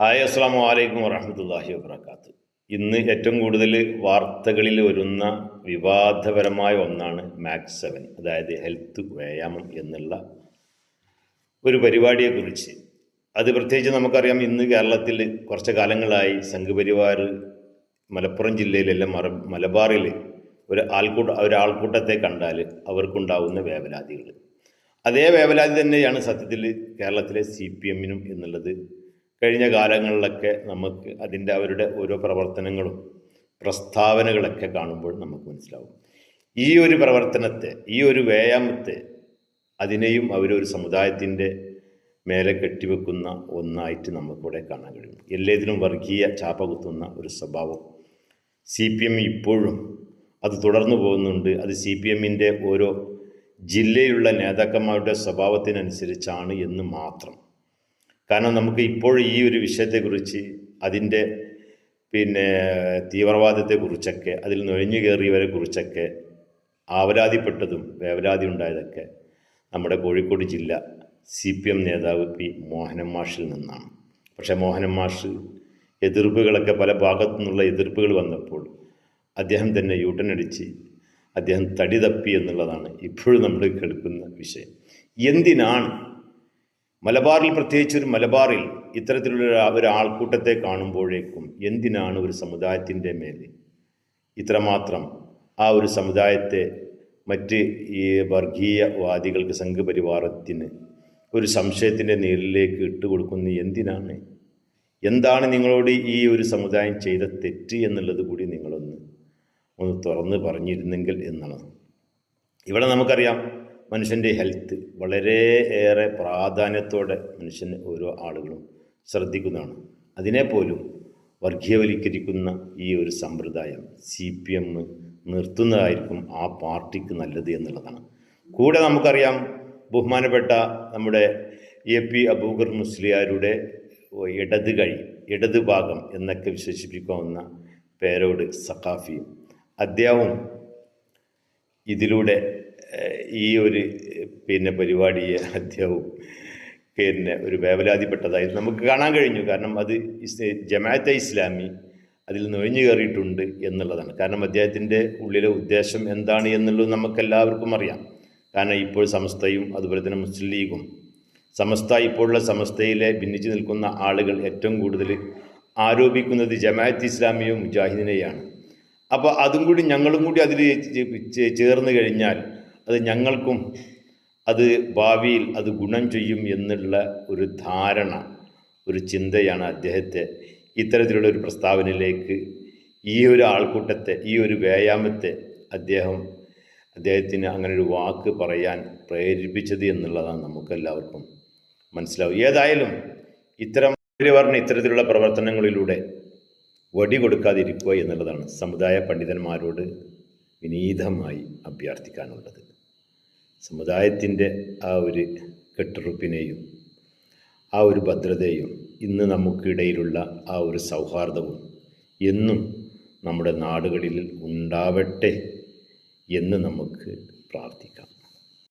Hi അസ്സാം വലൈക്കും വറഹമത്തല്ലാഹി വാബർക്കാത്തു ഇന്ന് ഏറ്റവും കൂടുതൽ വാർത്തകളിൽ വരുന്ന വിവാദപരമായ ഒന്നാണ് മാക്സ് സെവൻ അതായത് ഹെൽത്ത് വ്യായാമം എന്നുള്ള ഒരു പരിപാടിയെക്കുറിച്ച്. അത് പ്രത്യേകിച്ച് നമുക്കറിയാം ഇന്ന് കേരളത്തിൽ കുറച്ച് കാലങ്ങളായി സംഘപരിവാർ മലപ്പുറം ജില്ലയിലല്ല മറ മലബാറിൽ ഒരു ആൾക്കൂട്ട ഒരാൾക്കൂട്ടത്തെ കണ്ടാൽ അവർക്കുണ്ടാവുന്ന വേവലാതികൾ. അതേ വേവലാതി തന്നെയാണ് സത്യത്തിൽ കേരളത്തിലെ സി പി എമ്മിനും എന്നുള്ളത് കഴിഞ്ഞ കാലങ്ങളിലൊക്കെ നമുക്ക് അതിന്റെ അവരുടെ ഓരോ പ്രവർത്തനങ്ങളും പ്രസ്താവനകളൊക്കെ കാണുമ്പോൾ നമുക്ക് മനസ്സിലാവും. ഈ ഒരു പ്രവർത്തനത്തെ ഈ ഒരു വ്യായാമത്തെ അതിനെയും അവരൊരു സമുദായത്തിന്റെ മേലെ കെട്ടിവെക്കുന്ന ഒന്നായിട്ട് നമുക്കിവിടെ കാണാൻ കഴിയും. എല്ലാത്തിനും വർഗീയ ചാപ്പ കുത്തുന്ന ഒരു സ്വഭാവം. സി പി എം ഇപ്പോഴും അത് തുടർന്നു പോകുന്നുണ്ട്. അത് സി പി എമ്മിന്റെ ഓരോ ജില്ലയിലുള്ള നേതാക്കന്മാരുടെ സ്വഭാവത്തിനനുസരിച്ചാണ് എന്ന് മാത്രം. കാരണം നമുക്ക് ഇപ്പോൾ ഈ ഒരു വിഷയത്തെക്കുറിച്ച് അതിന്റെ പിന്നെ തീവ്രവാദത്തെക്കുറിച്ചൊക്കെ അതിൽ നുഴഞ്ഞു കയറിയവരെ കുറിച്ചൊക്കെ ആവരാതിപ്പെട്ടതും വേവലാതി ഉണ്ടായതൊക്കെ നമ്മുടെ കോഴിക്കോട് ജില്ല സി പി എം നേതാവ് പി മോഹനൻ മാഷിൽ നിന്നാണ്. പക്ഷേ മോഹനൻ മാഷ് എതിർപ്പുകളൊക്കെ പല ഭാഗത്തു നിന്നുള്ള എതിർപ്പുകൾ വന്നപ്പോൾ അദ്ദേഹം തന്നെ യൂട്ടൺ അടിച്ച് അദ്ദേഹം തടി തപ്പി എന്നുള്ളതാണ് ഇപ്പോഴും നമ്മൾ കേൾക്കുന്ന വിഷയം. എന്തിനാണ് മലബാറിൽ പ്രത്യേകിച്ച് ഒരു മലബാറിൽ ഇത്തരത്തിലുള്ള ഒരു- ആൾക്കൂട്ടത്തെ കാണുമ്പോഴേക്കും എന്തിനാണ് ഒരു സമുദായത്തിന്റെ മേൽ ഇത്രമാത്രം ആ ഒരു സമുദായത്തെ മറ്റ് ഈ വർഗീയവാദികൾക്ക് സംഘപരിവാരത്തിന് ഒരു സംശയത്തിന്റെ നീരിലേക്ക് ഇട്ടുകൊടുക്കുന്ന എന്തിനാണ്? എന്താണ് നിങ്ങളോട് ഈ ഒരു സമുദായം ചെയ്ത തെറ്റ് എന്നുള്ളത് കൂടി നിങ്ങളൊന്ന് ഒന്ന് തുറന്ന് പറഞ്ഞിരുന്നെങ്കിൽ എന്നാണ്. ഇവിടെ നമുക്കറിയാം മനുഷ്യന്റെ ഹെൽത്ത് വളരെ ഏറെ പ്രാധാന്യത്തോടെ മനുഷ്യൻ ഓരോ ആളുകളും ശ്രദ്ധിക്കുന്നതാണ്. അതിനെപ്പോലും വർഗീയവൽക്കരിക്കുന്ന ഈ ഒരു സമ്പ്രദായം സി പി എം നിർത്തുന്നതായിരിക്കും ആ പാർട്ടിക്ക് നല്ലത് എന്നുള്ളതാണ്. കൂടെ നമുക്കറിയാം ബഹുമാനപ്പെട്ട നമ്മുടെ എ പി അബൂഗർ മുസ്ലിയാരുടെ ഇടത് കഴി ഇടത് ഭാഗം എന്നൊക്കെ വിശേഷിപ്പിക്കാവുന്ന പേരോട് സഖാഫിയും അദ്ദേഹവും ഇതിലൂടെ ഈ ഒരു പിന്നെ പരിപാടിയെ അദ്ദേഹവും പിന്നെ ഒരു വേവലാതിപ്പെട്ടതായി നമുക്ക് കാണാൻ കഴിഞ്ഞു. കാരണം അത് ജമാഅത്തെ ഇസ്ലാമി അതിൽ നൊഴിഞ്ഞു കയറിയിട്ടുണ്ട് എന്നുള്ളതാണ്. കാരണം അദ്ദേഹത്തിന്റെ ഉള്ളിലെ ഉദ്ദേശം എന്താണ് എന്നുള്ളത് നമുക്കെല്ലാവർക്കും അറിയാം. കാരണം ഇപ്പോൾ സമസ്തയും അതുപോലെ തന്നെ മുസ്ലിം ലീഗും സമസ്ത ഇപ്പോഴുള്ള സമസ്തയിലെ ഭിന്നിച്ചു നിൽക്കുന്ന ആളുകൾ ഏറ്റവും കൂടുതൽ ആരോപിക്കുന്നത് ജമാഅത്ത് ഇസ്ലാമിയും മുജാഹിദിനെയാണ്. അപ്പോൾ അതും കൂടി ഞങ്ങളും കൂടി അതിൽ ചേർന്ന് കഴിഞ്ഞാൽ അത് ഞങ്ങൾക്കും അത് ഭാവിയിൽ അത് ഗുണം ചെയ്യും എന്നുള്ള ഒരു ധാരണ ഒരു ചിന്തയാണ് അദ്ദേഹത്തെ ഇത്തരത്തിലുള്ള ഒരു പ്രസ്താവനയിലേക്ക് ഈ ഒരു ആൾക്കൂട്ടത്തെ ഈ ഒരു വ്യായാമത്തെ അദ്ദേഹം അദ്ദേഹത്തിന് അങ്ങനെ ഒരു വാക്ക് പറയാൻ പ്രേരിപ്പിച്ചത് എന്നുള്ളതാണ് നമുക്കെല്ലാവർക്കും മനസ്സിലാവും ഏതായാലും ഇത്തരം പറഞ്ഞ ഇത്തരത്തിലുള്ള പ്രവർത്തനങ്ങളിലൂടെ വടി കൊടുക്കാതിരിക്കുക എന്നുള്ളതാണ് സമുദായ പണ്ഡിതന്മാരോട് വിനീതമായി അഭ്യർത്ഥിക്കാനുള്ളത്. സമുദായത്തിന്റെ ആ ഒരു കെട്ടുറുപ്പിനെയും ആ ഒരു ഭദ്രതയും ഇന്ന് നമുക്കിടയിലുള്ള ആ ഒരു സൗഹാർദ്ദവും എന്നും നമ്മുടെ നാടുകളിൽ ഉണ്ടാവട്ടെ എന്ന് നമുക്ക് പ്രാർത്ഥിക്കാം.